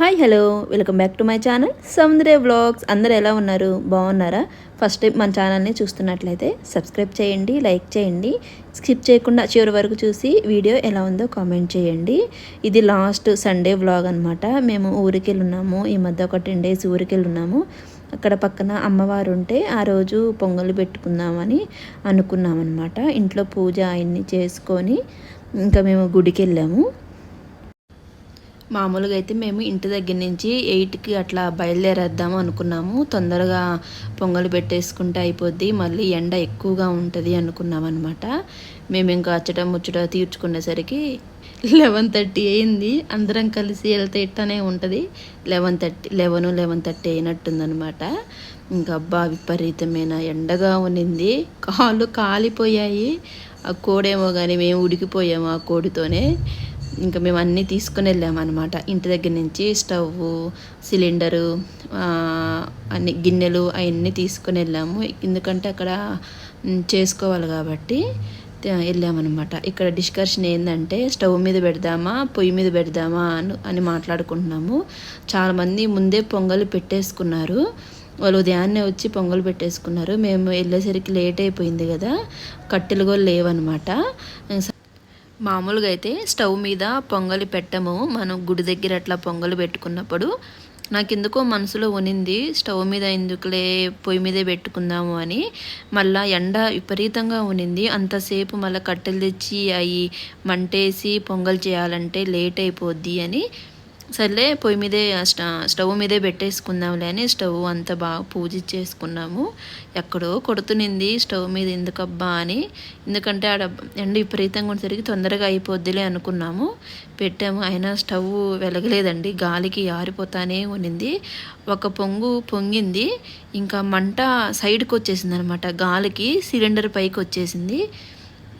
Hi hello. Welcome back to my channel Soundarya vlogs. అందరు ఎలా ఉన్నారు? బాగున్నారా? ఫస్ట్ టైం మన ఛానల్ని చూస్తున్నట్లయితే సబ్స్క్రైబ్ చేయండి లైక్ చేయండి. స్కిప్ చేయకుండా చివరి వరకు చూసి వీడియో ఎలా ఉందో కామెంట్ చేయండి. ఇది లాస్ట్ సండే వ్లాగ్ అనమాట మేము ఊరికి ఉన్నాము ఈ మధ్య ఒక టెన్ డేస్ ఊరికి ఉన్నాము అక్కడ పక్కన అమ్మవారు ఉంటే ఆ రోజు పొంగల్ పెట్టుకుందామని అనుకున్నామన్నమాట. ఇంట్లో పూజ అవన్నీ చేసుకొని ఇంకా మేము గుడికి వెళ్ళాము మామూలుగా అయితే మేము ఇంటి దగ్గర నుంచి ఎయిట్కి అట్లా బయలుదేరేద్దాము అనుకున్నాము. తొందరగా పొంగలు పెట్టేసుకుంటే అయిపోద్ది. మళ్ళీ ఎండ ఎక్కువగా ఉంటుంది అనుకున్నాం అనమాట మేము ఇంకా అచ్చట ముచ్చట తీర్చుకునేసరికి లెవెన్ థర్టీ అయింది. అందరం కలిసి వెళ్తే ఇట్టనే ఉంటుంది. Eleven thirty eleven eleven thirty అయినట్టుందనమాట ఇంకా అబ్బా విపరీతమైన ఎండగా ఉన్నింది. కాళ్ళు కాలిపోయాయి. ఆ కోడేమో కానీ మేము ఉడికిపోయాము ఆ కోడితోనే. ఇంకా మేము అన్నీ తీసుకుని వెళ్ళామన్నమాట. ఇంటి దగ్గర నుంచి స్టవ్ సిలిండరు అన్ని గిన్నెలు అవన్నీ తీసుకుని వెళ్ళాము. ఎందుకంటే అక్కడ చేసుకోవాలి కాబట్టి వెళ్ళామన్నమాట. ఇక్కడ డిస్కషన్ ఏంటంటే స్టవ్ మీద పెడదామా పొయ్యి మీద పెడదామా అని అని మాట్లాడుకుంటున్నాము. చాలామంది ముందే పొంగలు పెట్టేసుకున్నారు. వాళ్ళు ఉదయాన్నే వచ్చి పొంగల్ పెట్టేసుకున్నారు. మేము వెళ్ళేసరికి లేట్ అయిపోయింది కదా. కట్టెలు కూడా లేవన్నమాట. మామూలుగా అయితే స్టవ్ మీద పొంగలి పెట్టము. మనం గుడి దగ్గర అట్లా పొంగలి పెట్టుకున్నప్పుడు నాకు ఎందుకో మనసులో ఉనింది స్టవ్ మీద ఎందుకులే పొయ్యి మీదే పెట్టుకుందాము అని. మళ్ళా ఎండ విపరీతంగా ఉనింది. అంతసేపు మళ్ళీ కట్టెలు తెచ్చి అవి మంటేసి పొంగల్ చేయాలంటే లేట్ అయిపోద్ది అని సర్లే పొయ్యి మీదే స్టవ్ మీదే పెట్టేసుకుందాంలే అని స్టవ్ అంతా బాగా పూజ చేసుకున్నాము ఎక్కడో కొడుతునింది స్టవ్ మీద ఎందుకబ్బా అని. ఎందుకంటే ఆడ ఎండ విపరీతంగా ఉండేసరికి తొందరగా అయిపోద్దిలే అనుకున్నాము. పెట్టాము. అయినా స్టవ్ వెలగలేదండి. గాలికి ఆరిపోతానే ఉన్నింది. ఒక పొంగు పొంగింది. ఇంకా మంట సైడ్కి వచ్చేసింది అనమాట గాలికి సిలిండర్ పైకి వచ్చేసింది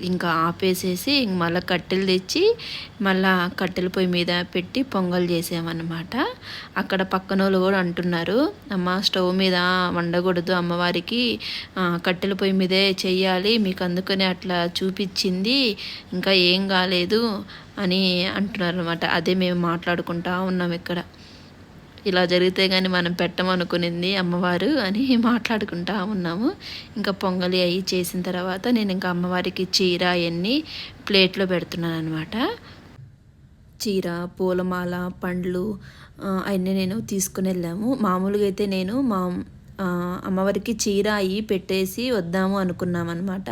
ఇంకా ఆపేసేసి ఇంక మళ్ళీ కట్టెలు తెచ్చి మళ్ళా కట్టెల పొయ్యి మీద పెట్టి పొంగల్ చేసామన్నమాట అక్కడ పక్కన వాళ్ళు కూడా అంటున్నారు అమ్మ స్టవ్ మీద వండకూడదు అమ్మవారికి. కట్టెల పొయ్యి మీదే చెయ్యాలి మీకు అందుకని అట్లా చూపించింది ఇంకా ఏం కాలేదు అని అంటున్నారు అనమాట అదే మేము మాట్లాడుకుంటా ఉన్నాం ఇక్కడ. ఇలా జరిగితే కానీ మనం పెట్టమనుకునింది అమ్మవారు అని మాట్లాడుకుంటా ఉన్నాము. ఇంకా పొంగలి అవి చేసిన తర్వాత నేను ఇంకా అమ్మవారికి చీర అవన్నీ ప్లేట్లో పెడుతున్నాను అనమాట చీర పూలమాల పండ్లు అవన్నీ నేను తీసుకుని వెళ్ళాము. మామూలుగా అయితే నేను మా అమ్మవారికి చీర అవి పెట్టేసి వద్దాము అనుకున్నాం అనమాట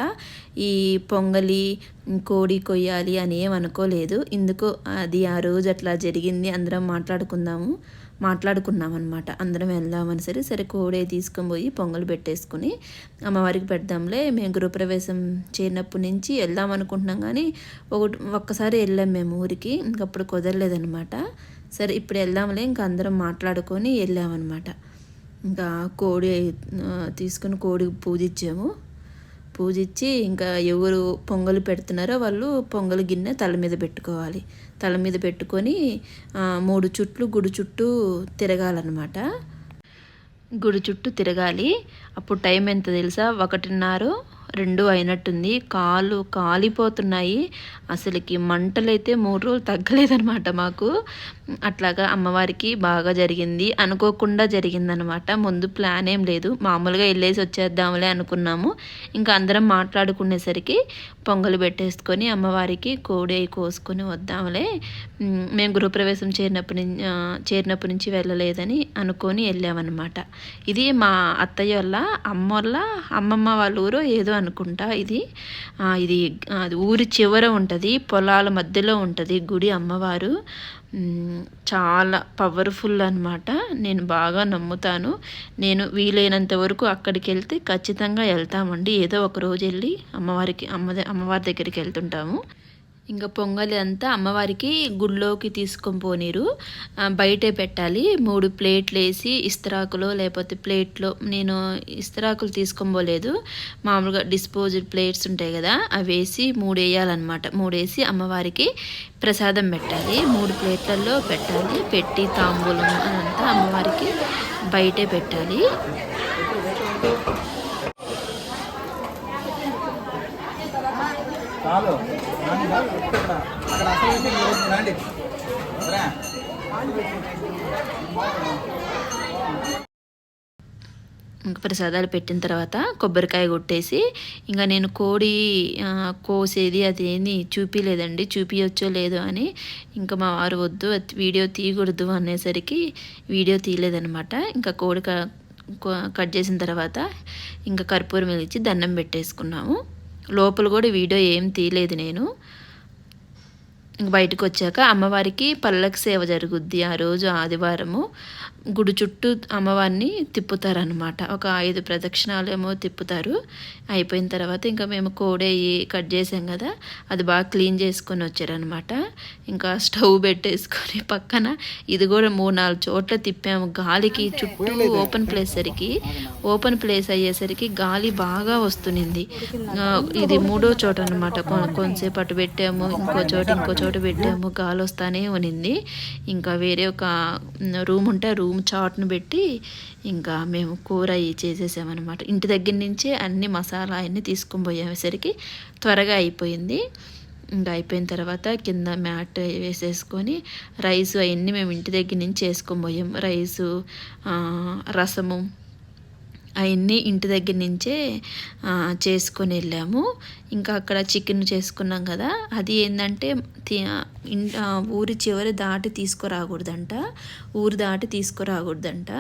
ఈ పొంగలి కోడి కొయ్యాలి అని ఏమనుకోలేదు ఇందుకు అది ఆ రోజు అట్లా జరిగింది. అందరం మాట్లాడుకుందాము. మాట్లాడుకున్నాం అనమాట అందరం వెళ్దామని సరే సరే కోడే తీసుకొని పోయి పొంగలు పెట్టేసుకుని అమ్మవారికి పెడదాంలే. మేము గృహప్రవేశం చేరినప్పటి నుంచి వెళ్దాం అనుకుంటున్నాం కానీ ఒకటి ఒక్కసారి వెళ్ళాం మేము ఊరికి. ఇంకప్పుడు కుదరలేదనమాట సరే ఇప్పుడు వెళ్దాంలే. ఇంకా అందరం మాట్లాడుకొని వెళ్ళామన్నమాట. ఇంకా కోడి తీసుకుని కోడి పూజించాము పూజించి ఇంకా ఎవరు పొంగలు పెడుతున్నారో వాళ్ళు పొంగల్ గిన్నె తల మీద పెట్టుకోవాలి. తల మీద పెట్టుకొని మూడు చుట్లు గుడి చుట్టూ తిరగాలన్నమాట. గుడి చుట్టూ తిరగాలి. అప్పుడు టైం ఎంత తెలుసా? ఒకటిన్నర రెండు అయినట్టుంది. కాలు కాలిపోతున్నాయి. అసలుకి మంటలైతే మూడు రోజులు తగ్గలేదనమాట మాకు. అట్లాగా అమ్మవారికి బాగా జరిగింది. అనుకోకుండా జరిగిందనమాట ముందు ప్లాన్ ఏం లేదు. మామూలుగా వెళ్ళేసి వచ్చేద్దాంలే అనుకున్నాము. ఇంకా అందరం మాట్లాడుకునేసరికి పొంగలు పెట్టేసుకొని అమ్మవారికి కోడి కోసుకొని వద్దాంలే. మేము గృహప్రవేశం చేరినప్పటి నుంచి చేరినప్పటి నుంచి వెళ్ళలేదని అనుకొని వెళ్ళామన్నమాట. ఇది మా అత్తయ్య వల్ల అమ్మ వల్ల అమ్మమ్మ వాళ్ళ ఊరు ఏదో అనుకుంటా ఇది. ఇది ఊరి చివర ఉంటుంది పొలాల మధ్యలో ఉంటుంది గుడి అమ్మవారు. చాలా పవర్ఫుల్ అనమాట నేను బాగా నమ్ముతాను. నేను వీలైనంత వరకు అక్కడికి వెళ్తే ఖచ్చితంగా వెళ్తామండి. ఏదో ఒక రోజు వెళ్ళి అమ్మవారికి అమ్మ అమ్మవారి దగ్గరికి వెళ్తుంటాము. ఇంకా పొంగలి అంతా అమ్మవారికి గుళ్ళోకి తీసుకొని పోనీరు. బయటే పెట్టాలి. మూడు ప్లేట్లు వేసి ఇస్తరాకులో లేకపోతే ప్లేట్లో నేను ఇస్తరాకులు తీసుకొని పోలేదు. మామూలుగా డిస్పోజల్ ప్లేట్స్ ఉంటాయి కదా అవి వేసి మూడు వేయాలన్నమాట మూడు వేసి అమ్మవారికి ప్రసాదం పెట్టాలి. మూడు ప్లేట్లలో పెట్టాలి. పెట్టి తాంబూలం అదంతా అమ్మవారికి బయటే పెట్టాలి. చాలు అక్కడ అసలు రండి. ఇంకా ప్రసాదాలు పెట్టిన తర్వాత కొబ్బరికాయ కొట్టేసి ఇంకా నేను కోడి కోసేది అది ఏంది చూపించలేదండి చూపించచ్చో లేదో అని ఇంకా మా వారు వద్దు వీడియో తీయకూడదు అనేసరికి వీడియో తీయలేదనమాట ఇంకా కోడి కట్ చేసిన తర్వాత ఇంకా కర్పూరం వెలిగించి దండం పెట్టేసుకున్నాము. లోపల కూడా వీడియో ఏం తీయలేదు నేను. ఇంక బయటకు వచ్చాక అమ్మవారికి పల్లకి సేవ జరుగుద్ది ఆ రోజు ఆదివారము. గుడి చుట్టూ అమ్మవారిని తిప్పుతారనమాట ఒక ఐదు ప్రదక్షిణాలు ఏమో తిప్పుతారు. అయిపోయిన తర్వాత ఇంకా మేము కోడేయి కట్ చేసాం కదా అది బాగా క్లీన్ చేసుకొని వచ్చారనమాట ఇంకా స్టవ్ పెట్టేసుకొని పక్కన ఇది కూడా మూడు నాలుగు చోట్ల తిప్పాము. గాలికి చుట్టూ ఓపెన్ ప్లేస్ సరికి ఓపెన్ ప్లేస్ అయ్యేసరికి గాలి బాగా వస్తునింది. ఆ, ఇది మూడో చోట అనమాట కొంతసేపు అటు పెట్టాము ఇంకో చోట ఇంకో చోట పెట్టాము. గాలి వస్తానే ఉనింది. ఇంకా వేరే ఒక రూమ్ ఉంటే రూమ్ చాట్ను పెట్టి ఇంకా మేము కూర అవి చేసేసామన్నమాట. ఇంటి దగ్గర నుంచే అన్ని మసాలా అన్నీ తీసుకొని పోయేసరికి త్వరగా అయిపోయింది. ఇంకా అయిపోయిన తర్వాత కింద మ్యాట్ వేసేసుకొని రైస్ అవన్నీ మేము ఇంటి దగ్గర నుంచి చేసుకొని పోయాం. రైసు రసము అవన్నీ ఇంటి దగ్గర నుంచే చేసుకొని వెళ్ళాము. ఇంకా అక్కడ చికెన్ చేసుకున్నాం కదా. అది ఏంటంటే ఊరి చివరి దాటి తీసుకురాకూడదంట. ఊరు దాటి తీసుకురాకూడదంట.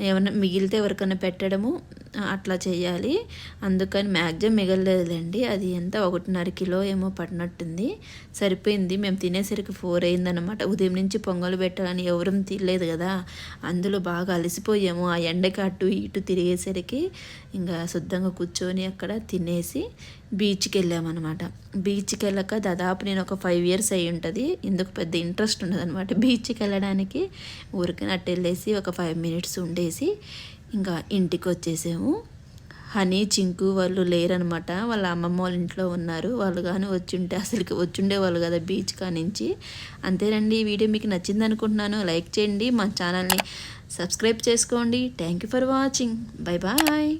ఏమైనా మిగిలితే ఎవరికైనా పెట్టడము. అట్లా చేయాలి అందుకని మ్యాక్సిమం మిగలలేదులేండి. అది ఎంత? ఒకటిన్నర కిలో ఏమో పడినట్టుంది. సరిపోయింది. మేము తినేసరికి ఫోర్ అయిందనమాట ఉదయం నుంచి పొంగలు పెట్టాలని ఎవరూ తినలేదు కదా. అందులో బాగా అలసిపోయాము. ఆ ఎండకి అటు ఇటు తిరిగేసరికి ఇంకా శుద్ధంగా కూర్చొని అక్కడ తినేసి బీచ్కి వెళ్ళామన్నమాట బీచ్కి వెళ్ళాక దాదాపు నేను ఒక ఫైవ్ ఇయర్స్ అయి ఉంటుంది. ఇందుకు పెద్ద ఇంట్రెస్ట్ ఉండదు అనమాట బీచ్కి వెళ్ళడానికి ఊరికి అట్టు వెళ్ళేసి ఒక ఫైవ్ మినిట్స్ ఉండేసి ఇంకా ఇంటికి వచ్చేసాము హనీ చింకు వాళ్ళు లేరనమాట. వాళ్ళ అమ్మమ్మ వాళ్ళ ఇంట్లో ఉన్నారు. వాళ్ళు కానీ వచ్చుంటే అసలుకి వచ్చిండే వాళ్ళు కదా బీచ్ కానించి. అంతేనండి ఈ వీడియో మీకు నచ్చింది అనుకుంటున్నాను. లైక్ చేయండి మా ఛానల్ని సబ్స్క్రైబ్ చేసుకోండి. Thank you for watching. Bye bye.